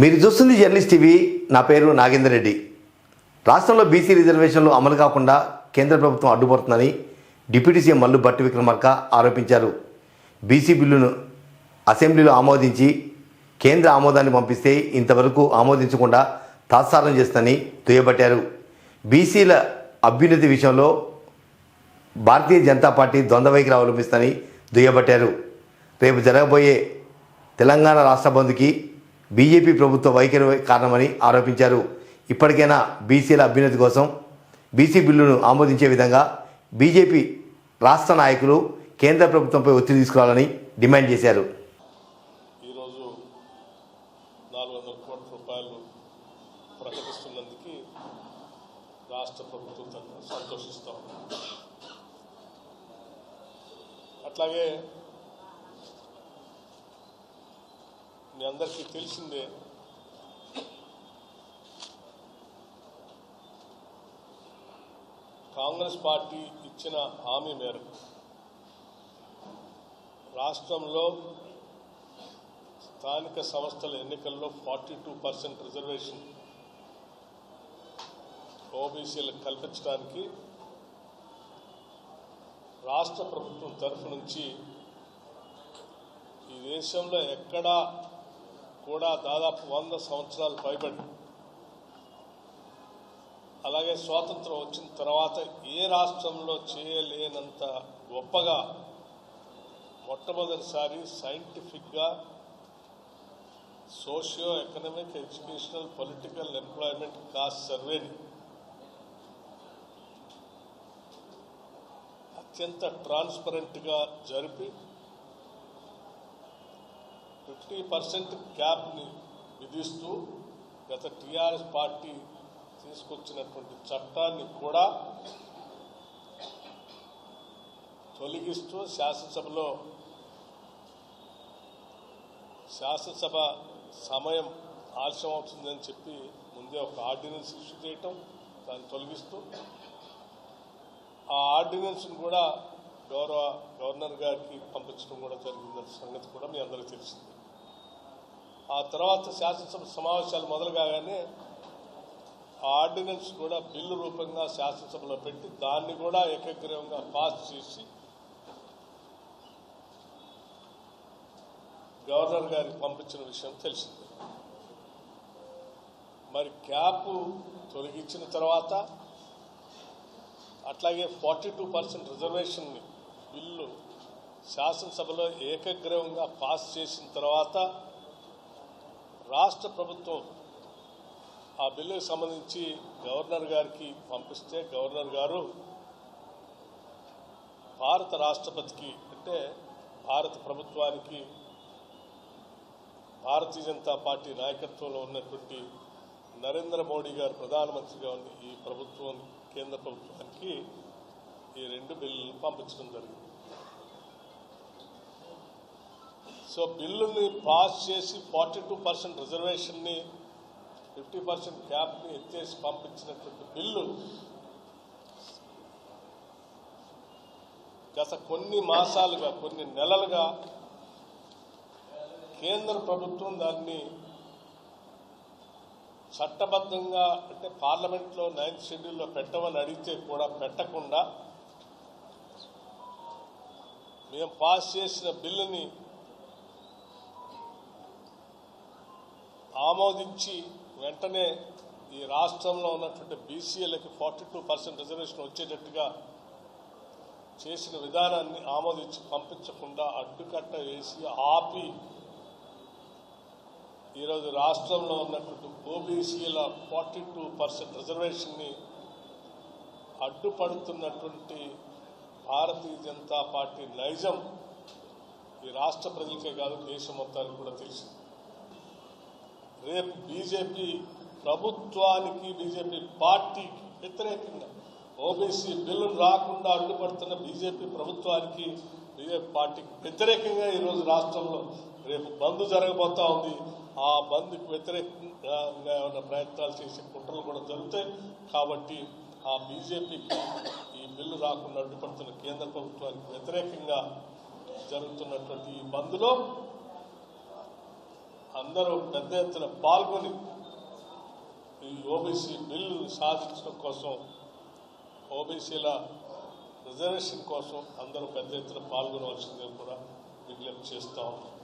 మీరు చూస్తుంది journalist TV నా పేరు నాగేందర్ రెడ్డి. రాష్ట్రంలో బీసీ రిజర్వేషన్లు అమలు కాకుండా కేంద్ర ప్రభుత్వం అడ్డుపడుతుందని డిప్యూటీ సీఎం మల్లు భట్టి విక్రమార్క ఆరోపించారు. బీసీ బిల్లును అసెంబ్లీలో ఆమోదించి కేంద్ర ఆమోదాన్ని పంపిస్తే ఇంతవరకు ఆమోదించకుండా తాత్సారం చేస్తుందని దుయ్యబట్టారు. బీసీల అభ్యున్నతి విషయంలో భారతీయ జనతా పార్టీ ద్వంద్వ వైఖరి అవలంబిస్తుందని దుయ్యబట్టారు. రేపు జరగబోయే తెలంగాణ రాష్ట్ర బంధుకి బీజేపీ ప్రభుత్వ వైఖరి కారణమని ఆరోపించారు. ఇప్పటికైనా బీసీల అభ్యున్నతి కోసం బీసీ బిల్లును ఆమోదించే విధంగా బీజేపీ రాష్ట్ర నాయకులు కేంద్ర ప్రభుత్వంపై ఒత్తిడి తీసుకురావాలని డిమాండ్ చేశారు. ఈరోజు నాలుగు వందల కోట్ల రూపాయలు ప్రకటిస్తున్నందుకు రాష్ట్ర ప్రభుత్వం సంతోషిస్తాం అట్లాగే మీ అందరికీ తెలిసిందే. కాంగ్రెస్ పార్టీ ఇచ్చిన హామీ మేరకు రాష్ట్రంలో స్థానిక సంస్థల ఎన్నికల్లో ఫార్టీ టూ పర్సెంట్ రిజర్వేషన్ ఓబీసీలకు కల్పించడానికి రాష్ట్ర ప్రభుత్వం తరఫు నుంచి ఈ దేశంలో ఎక్కడా కూడా దాదాపు వంద సంవత్సరాలు పైబడి. అలాగే స్వాతంత్రం వచ్చిన తర్వాత ఏ రాష్ట్రంలో చేయలేనంత గొప్పగా మొట్టమొదటిసారి సైంటిఫిక్గా socio economic educational political employment caste సర్వేని అత్యంత ట్రాన్స్పరెంట్గా జరిపి ఫిఫ్టీ పర్సెంట్ క్యాప్ని విధిస్తూ గత టీఆర్ఎస్ పార్టీ తీసుకొచ్చినటువంటి చట్టాన్ని కూడా తొలగిస్తూ శాసనసభలో శాసనసభ సమయం ఆలస్యం అవుతుందని చెప్పి ముందే ఒక ఆర్డినెన్స్ ఇష్యూ చేయటం దాన్ని తొలగిస్తూ ఆ ఆర్డినెన్స్ను కూడా గౌరవ గవర్నర్ గారికి పంపించడం కూడా జరిగిందన్న సంగతి కూడా మీ అందరికీ తెలిసింది. ఆ తర్వాత శాసనసభ సమావేశాలు మొదలు కాగానే ఆ ఆర్డినెన్స్ కూడా బిల్లు రూపంగా శాసనసభలో పెట్టి దాన్ని కూడా ఏకగ్రీవంగా పాస్ చేసి గవర్నర్ గారికి పంపించిన విషయం తెలిసింది. మరి క్యాప్ తొలగించిన తర్వాత అట్లాగే forty two percent reservation bill శాసనసభలో ఏకగ్రీవంగా పాస్ చేసిన తర్వాత రాష్ట్ర ప్రభుత్వం ఆ బిల్లుకు సంబంధించి గవర్నర్ గారికి పంపిస్తే గవర్నర్ గారు భారత రాష్ట్రపతికి అంటే భారత ప్రభుత్వానికి భారతీయ జనతా పార్టీ నాయకత్వంలో ఉన్నటువంటి నరేంద్ర మోడీ గారు ప్రధానమంత్రిగా ఉన్న ఈ ప్రభుత్వం కేంద్ర ప్రభుత్వానికి ఈ రెండు బిల్లులు పంపించడం జరిగింది. సో బిల్లుని పాస్ చేసి ఫార్టీ టూ పర్సెంట్ రిజర్వేషన్ని ఫిఫ్టీ పర్సెంట్ క్యాప్ని ఎత్తేసి పంపించినటువంటి బిల్లు గత కొన్ని మాసాలుగా కొన్ని నెలలుగా కేంద్ర ప్రభుత్వం దాన్ని చట్టబద్ధంగా అంటే పార్లమెంట్లో నైన్త్ షెడ్యూల్లో పెట్టమని అడిగితే కూడా పెట్టకుండా మేము పాస్ చేసిన బిల్లుని ఆమోదించి వెంటనే ఈ రాష్ట్రంలో ఉన్నటువంటి బీసీఏలకి ఫార్టీ టూ పర్సెంట్ రిజర్వేషన్ వచ్చేటట్టుగా చేసిన విధానాన్ని ఆమోదించి పంపించకుండా అడ్డుకట్ట వేసి ఆపి ఈరోజు రాష్ట్రంలో ఉన్నటువంటి ఓబీసీల ఫార్టీ టూ పర్సెంట్ రిజర్వేషన్ని అడ్డుపడుతున్నటువంటి భారతీయ జనతా పార్టీ నైజం ఈ రాష్ట్ర ప్రజలకే కాదు దేశం మొత్తానికి కూడా తెలిసింది. రేపు బీజేపీ ప్రభుత్వానికి బీజేపీ పార్టీకి వ్యతిరేకంగా ఓబీసీ బిల్లు రాకుండా అడ్డుపడుతున్న బీజేపీ ప్రభుత్వానికి బీజేపీ పార్టీకి వ్యతిరేకంగా ఈరోజు రాష్ట్రంలో రేపు బంద్ జరగబోతా ఉంది. ఆ బంద్కు వ్యతిరేకంగా ఏమైనా ప్రయత్నాలు చేసే కుట్రలు కూడా జరుగుతాయి. కాబట్టి ఆ బీజేపీకి ఈ బిల్లు రాకుండా అడ్డుపడుతున్న కేంద్ర ప్రభుత్వానికి వ్యతిరేకంగా జరుగుతున్నటువంటి ఈ బంద్లో అందరూ పెద్ద ఎత్తున పాల్గొని ఈ ఓబీసీ బిల్లు సాధించడం కోసం ఓబీసీల రిజర్వేషన్ కోసం అందరూ పెద్ద ఎత్తున పాల్గొనవలసిందిగా కూడా విజ్ఞప్తి చేస్తా ఉన్నాం.